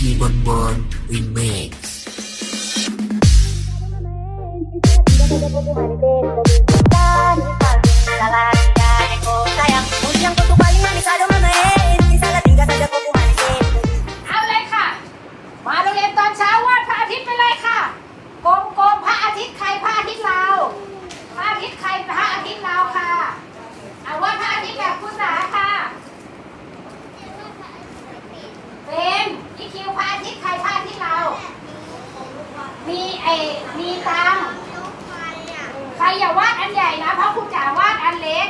Demon Born Remix. อมีตังใครอย่าวาดอันใหญ่นะเพราะคุณจ๋าวาดอันเล็ก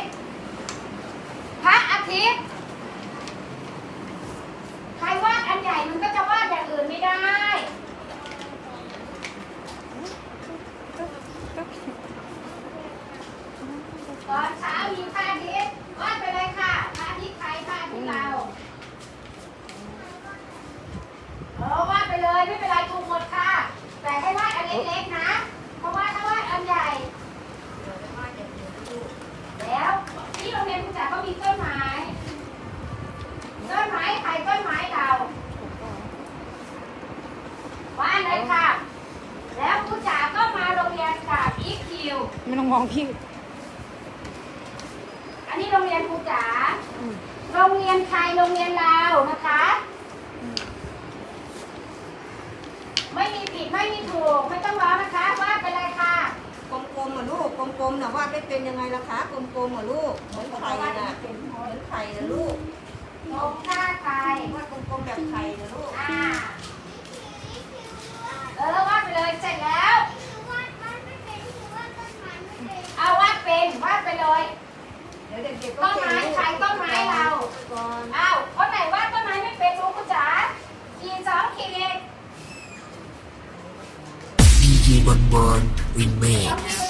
พระอาทิตย์ ใครวาดอันใหญ่มันก็จะวาดอย่างอื่นไม่ได้ ตอนเช้ามีพระอาทิตย์วาดไปเลยค่ะพระอาทิตย์ใครพระอาทิตย์เราเออวาดไปเลยไม่เป็นไรถูกหมดค่ะ แต่ให้วาดอัน เล็กๆนะ เพราะว่าถ้าวาดอันใหญ่ แล้วที่โรงเรียนคุณจ๋าก็มีต้นไม้ ต้นไม้ใครต้นไม้เราว่านเลยค่ะ แล้วครูจ๋าก็มาโรงเรียนกับอีคิว ไม่ต้องมองพี่ อันนี้โรงเรียนครูจ๋าโรงเรียนไทยโรงเรียนลาวนะคะ ไม่มีผิดไม่มีถูกไม่ต้องร้องนะคะวาดไปเลยค่ะ กลมๆเหรอลูก กลมๆนะวาดไม่เป็นยังไงล่ะคะกลมๆเหรอลูกเหมือนไข่น่ะเหมือนไข่นะลูกตรงหน้าใครวาดกลมๆแบบไข่นะลูกอ่าเออวาดไปเลยเสร็จแล้วเอาวาดเป็นวาดไปเลยเดี๋ยวเด็กๆก็ต้นไม้ใครต้นไม้เราก่อนอ้าวคนไหนวาดต้นไม้ไม่เป็นรู้คุณจ๋าขีดสองขีด DJ Bonbon ต้ Remix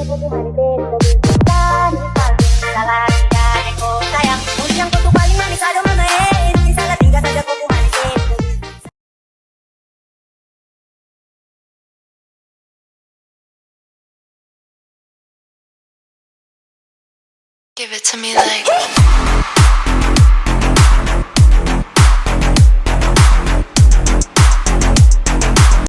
Give it to me like